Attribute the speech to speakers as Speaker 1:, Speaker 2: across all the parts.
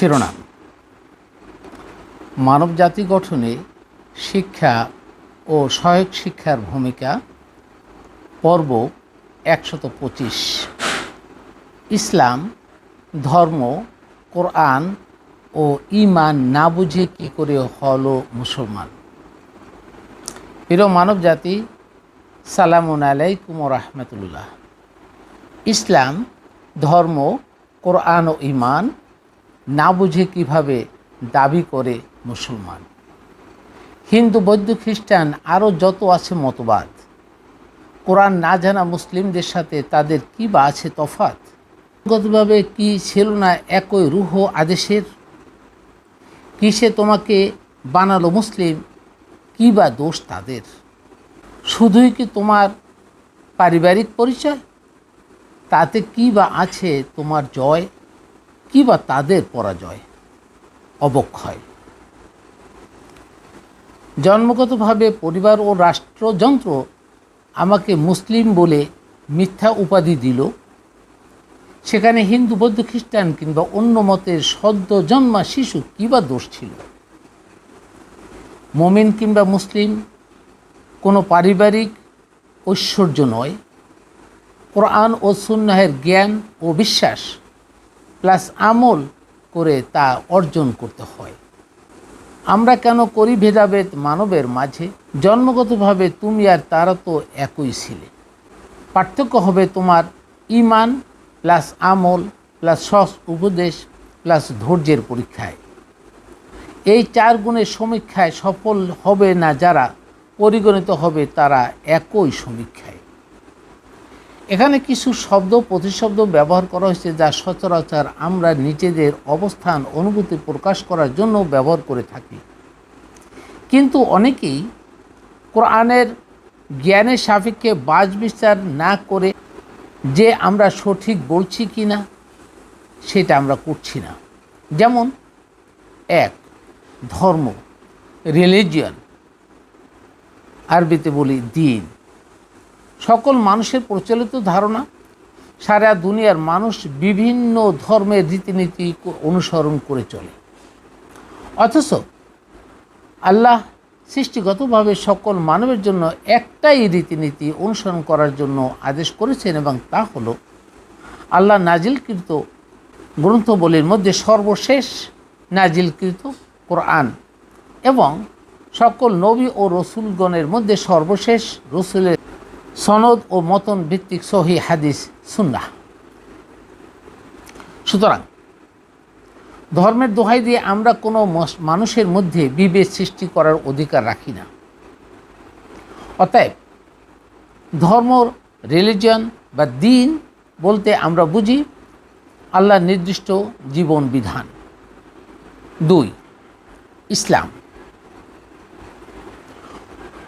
Speaker 1: শিরোনাম। মানবজাতি গঠনে শিক্ষা ও সহায়ক শিক্ষার ভূমিকা, পর্ব একশত পঁচিশ। ইসলাম, ধর্ম, কোরআন ও ইমান না বুঝে কী করে হলো মুসলমান? প্রিয় মানবজাতি সালামুন আলাইকুম রহমতুল্লাহ। ইসলাম, ধর্ম, কোরআন ও ইমান না বুঝে কীভাবে দাবি করে মুসলমান। হিন্দু, বৌদ্ধ, খ্রিস্টান আরও যত আছে মতবাদ। কোরআন না জানা মুসলিমদের সাথে তাদের কী বা আছে তফাত গতভাবে কি ছিল না একই রুহ আদেশের? কিসে তোমাকে বানালো মুসলিম? কী বা দোষ তাদের? শুধুই কি তোমার পারিবারিক পরিচয়? তাতে কী বা আছে তোমার জয়? কী বা তাদের পরাজয়, অবক্ষয়। জন্মগতভাবে পরিবার ও রাষ্ট্রযন্ত্র আমাকে মুসলিম বলে মিথ্যা উপাধি দিল। সেখানে হিন্দু, বৌদ্ধ, খ্রিস্টান কিংবা অন্য মতের সদ্য জন্মা শিশু কী বা দোষ ছিল? মমিন কিংবা মুসলিম কোনো পারিবারিক ঐশ্বর্য নয়। কোরআন ও সুন্নাহের জ্ঞান ও বিশ্বাস প্লাস আমল করে তা অর্জন করতে হয়। আমরা কেন করি ভেদাভেদ মানবের মাঝে? জন্মগতভাবে তুমি আর তারা তো একই ছিলে। পার্থক্য হবে তোমার ইমান প্লাস আমল প্লাস সস উপদেশ প্লাস ধৈর্যের পরীক্ষায়। এই চার গুণের সমীক্ষায় সফল হবে না যারা, পরিগণিত হবে তারা একই সমীক্ষায়। এখানে কিছু শব্দ, প্রতিশব্দ ব্যবহার করা হয়েছে যা সচরাচর আমরা নিজেদের অবস্থান, অনুভূতি প্রকাশ করার জন্য ব্যবহার করে থাকি। কিন্তু অনেকেই কোরআনের জ্ঞানের সাপেক্ষে বাজ বিচার না করে যে আমরা সঠিক বলছি কি না সেটা আমরা করছি না। যেমন, এক, ধর্ম রিলিজিয়ন আরবিতে বলি দিন। সকল মানুষের প্রচলিত ধারণা, সারা দুনিয়ার মানুষ বিভিন্ন ধর্মের রীতিনীতি অনুসরণ করে চলে। অথচ আল্লাহ সৃষ্টিগতভাবে সকল মানবের জন্য একটাই রীতিনীতি অনুসরণ করার জন্য আদেশ করেছেন এবং তা হল আল্লাহ নাজিলকৃত গ্রন্থবলীর মধ্যে সর্বশেষ নাজিলকৃত কোরআন এবং সকল নবী ও রসুলগণের মধ্যে সর্বশেষ রসুলের সনদ ও মতন ভিত্তিক সহি হাদিস সুন্না সুতরাং, ধর্মের দোহাই দিয়ে আমরা কোনো মানুষের মধ্যে বিভেদ সৃষ্টি করার অধিকার রাখি না। অতএব, ধর্ম রিলিজন বা দিন বলতে আমরা বুঝি আল্লাহ নির্দিষ্ট জীবন বিধান। দুই, ইসলাম।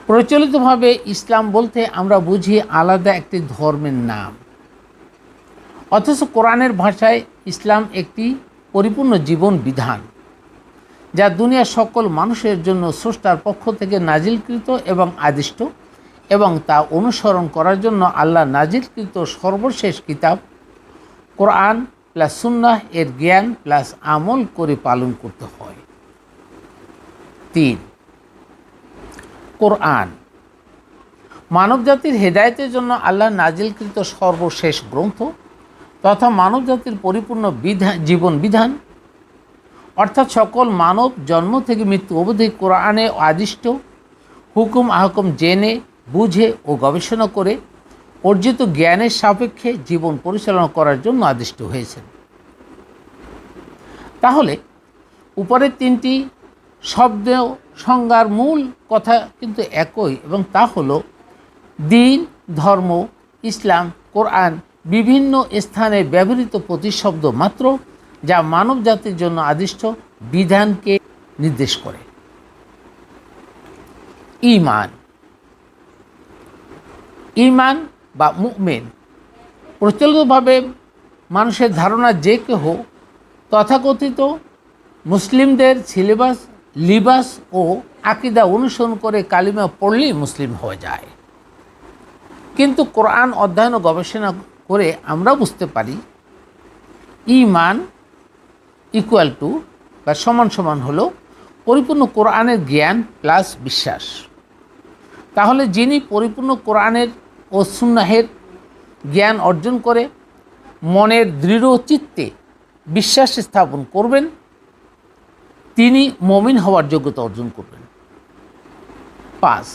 Speaker 1: প্রচলিতভাবে ইসলাম বলতে আমরা বুঝি আলাদা একটি ধর্মের নাম। অথচ কোরআনের ভাষায় ইসলাম একটি পরিপূর্ণ জীবন বিধান, যা দুনিয়ার সকল মানুষের জন্য স্রষ্টার পক্ষ থেকে নাজিলকৃত এবং আদিষ্ট এবং তা অনুসরণ করার জন্য আল্লাহ নাজিলকৃত সর্বশেষ কিতাব কোরআন প্লাস সুন্নাহ এর জ্ঞান প্লাস আমল করে পালন করতে হয়। তিন কোরআন। মানবজাতির হেদায়তের জন্য আল্লাহ নাজিলকৃত সর্বশেষ গ্রন্থ তথা মানবজাতির পরিপূর্ণ বিধান জীবন বিধান। অর্থাৎ সকল মানব জন্ম থেকে মৃত্যু অবধি কোরআনে আদিষ্ট, হুকুম আহকুম জেনে, বুঝে ও গবেষণা করে অর্জিত জ্ঞানের সাপেক্ষে জীবন পরিচালনা করার জন্য আদিষ্ট হয়েছেন। তাহলে উপরের তিনটি শব্দ সংজ্ঞার মূল কথা কিন্তু একই এবং তা হল দিন, ধর্ম, ইসলাম, কোরআন বিভিন্ন স্থানে ব্যবহৃত প্রতিশব্দ মাত্র যা মানব জাতির জন্য আদিষ্ট বিধানকে নির্দেশ করে। ইমান ইমান বা মুমেন প্রচলিতভাবে মানুষের ধারণা যে কেহ তথাকথিত মুসলিমদের সিলেবাস লিবাস ও আকিদা অনুসরণ করে কালিমা পড়লেই মুসলিম হয়ে যায়। কিন্তু কোরআন অধ্যয়ন ও গবেষণা করে আমরা বুঝতে পারি, ইমান ইকুয়াল টু বা সমান সমান হলো পরিপূর্ণ কোরআনের জ্ঞান প্লাস বিশ্বাস। তাহলে যিনি পরিপূর্ণ কোরআনের ও সুন্নাহের জ্ঞান অর্জন করে মনের দৃঢ় চিত্তে বিশ্বাস স্থাপন করবেন তিনি মমিন হওয়ার যোগ্যতা অর্জন করবেন। পাঁচ,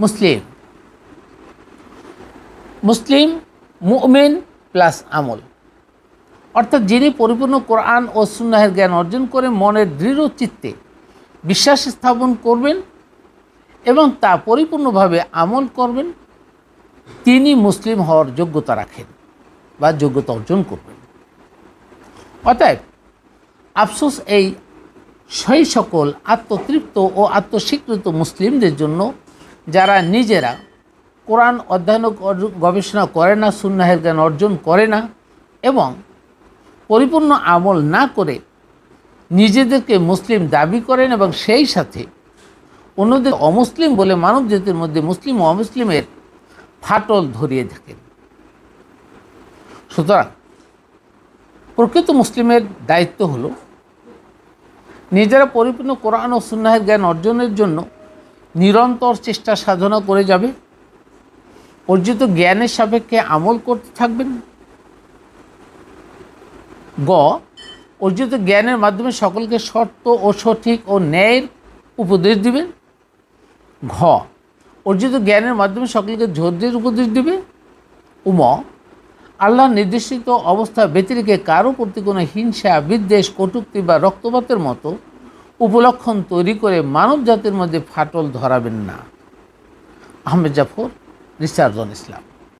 Speaker 1: মুসলিম। মুসলিম, মুমিন প্লাস আমল। অর্থাৎ যিনি পরিপূর্ণ কোরআন ও সুন্নাহের জ্ঞান অর্জন করে মনের দৃঢ় চিত্তে বিশ্বাস স্থাপন করবেন এবং তা পরিপূর্ণভাবে আমল করবেন, তিনি মুসলিম হওয়ার যোগ্যতা রাখেন বা যোগ্যতা অর্জন করবেন। অতএব, আফসোস এই সেই সকল আত্মতৃপ্ত ও আত্মস্বীকৃত মুসলিমদের জন্য যারা নিজেরা কোরআন অধ্যয়ন গবেষণা করে না, সুন্নাহের জ্ঞান অর্জন করে না এবং পরিপূর্ণ আমল না করে নিজেদেরকে মুসলিম দাবি করেন এবং সেই সাথে অন্যদের অমুসলিম বলে মানব জাতির মধ্যে মুসলিম ও অমুসলিমের ফাটল ধরিয়ে থাকেন। সুতরাং প্রকৃত মুসলিমের দায়িত্ব হলো নিজেরা পরিপূর্ণ কোরআন ও সুন্নাহের জ্ঞান অর্জনের জন্য নিরন্তর চেষ্টা সাধনা করে যাবে। অর্জিত জ্ঞানের সাপেক্ষে আমল করতে থাকবেন। গ, অর্জিত জ্ঞানের মাধ্যমে সকলকে সত্য ও সঠিক ও ন্যায়ের উপদেশ দিবেন ঘ, অর্জিত জ্ঞানের মাধ্যমে সকলকে ধৈর্যের উপদেশ দিবে। উম আল্লাহ নির্দেশিত অবস্থা ব্যতিরেকে কারও প্রতি কোনো হিংসা, বিদ্বেষ, কটুক্তি বা রক্তপাতের মতো উপলক্ষণ তৈরি করে মানব জাতির মধ্যে ফাটল ধরাবেন না। আহমেদ জাফর, রিসার্জন ইসলাম।